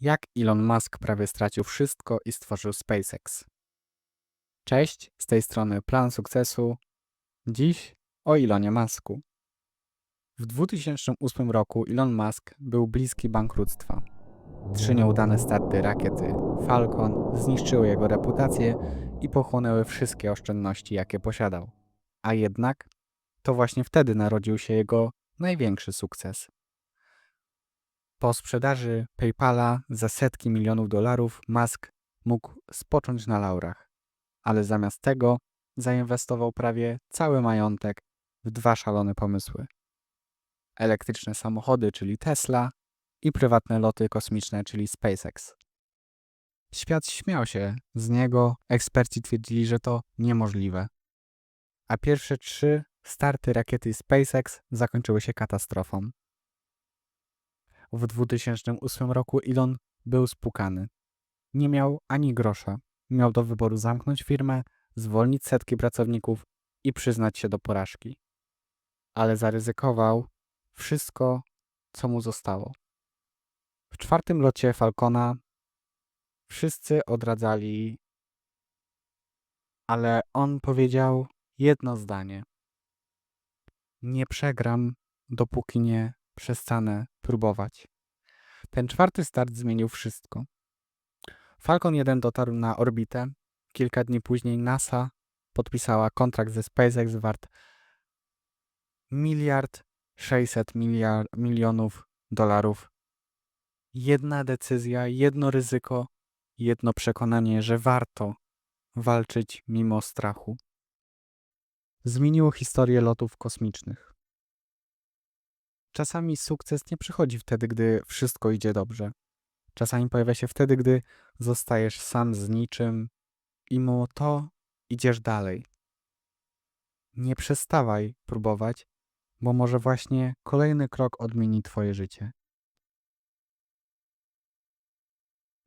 Jak Elon Musk prawie stracił wszystko i stworzył SpaceX. Cześć, z tej strony Plan Sukcesu. Dziś o Elonie Musku. W 2008 roku Elon Musk był bliski bankructwa. Trzy nieudane starty rakiety Falcon zniszczyły jego reputację i pochłonęły wszystkie oszczędności, jakie posiadał. A jednak to właśnie wtedy narodził się jego największy sukces. Po sprzedaży PayPala za setki milionów dolarów Musk mógł spocząć na laurach, ale zamiast tego zainwestował prawie cały majątek w dwa szalone pomysły: elektryczne samochody, czyli Tesla, i prywatne loty kosmiczne, czyli SpaceX. Świat śmiał się z niego, eksperci twierdzili, że to niemożliwe. A pierwsze trzy starty rakiety SpaceX zakończyły się katastrofą. W 2008 roku Elon był spukany. Nie miał ani grosza. Miał do wyboru zamknąć firmę, zwolnić setki pracowników i przyznać się do porażki. Ale zaryzykował wszystko, co mu zostało. W czwartym locie Falcona wszyscy odradzali, ale on powiedział jedno zdanie. Nie przegram, dopóki nie przestanę próbować. Ten czwarty start zmienił wszystko. Falcon 1 dotarł na orbitę. Kilka dni później NASA podpisała kontrakt ze SpaceX wart miliard 600 miliard, milionów dolarów. Jedna decyzja, jedno ryzyko, jedno przekonanie, że warto walczyć mimo strachu. Zmieniło historię lotów kosmicznych. Czasami sukces nie przychodzi wtedy, gdy wszystko idzie dobrze. Czasami pojawia się wtedy, gdy zostajesz sam z niczym i mimo to idziesz dalej. Nie przestawaj próbować, bo może właśnie kolejny krok odmieni Twoje życie.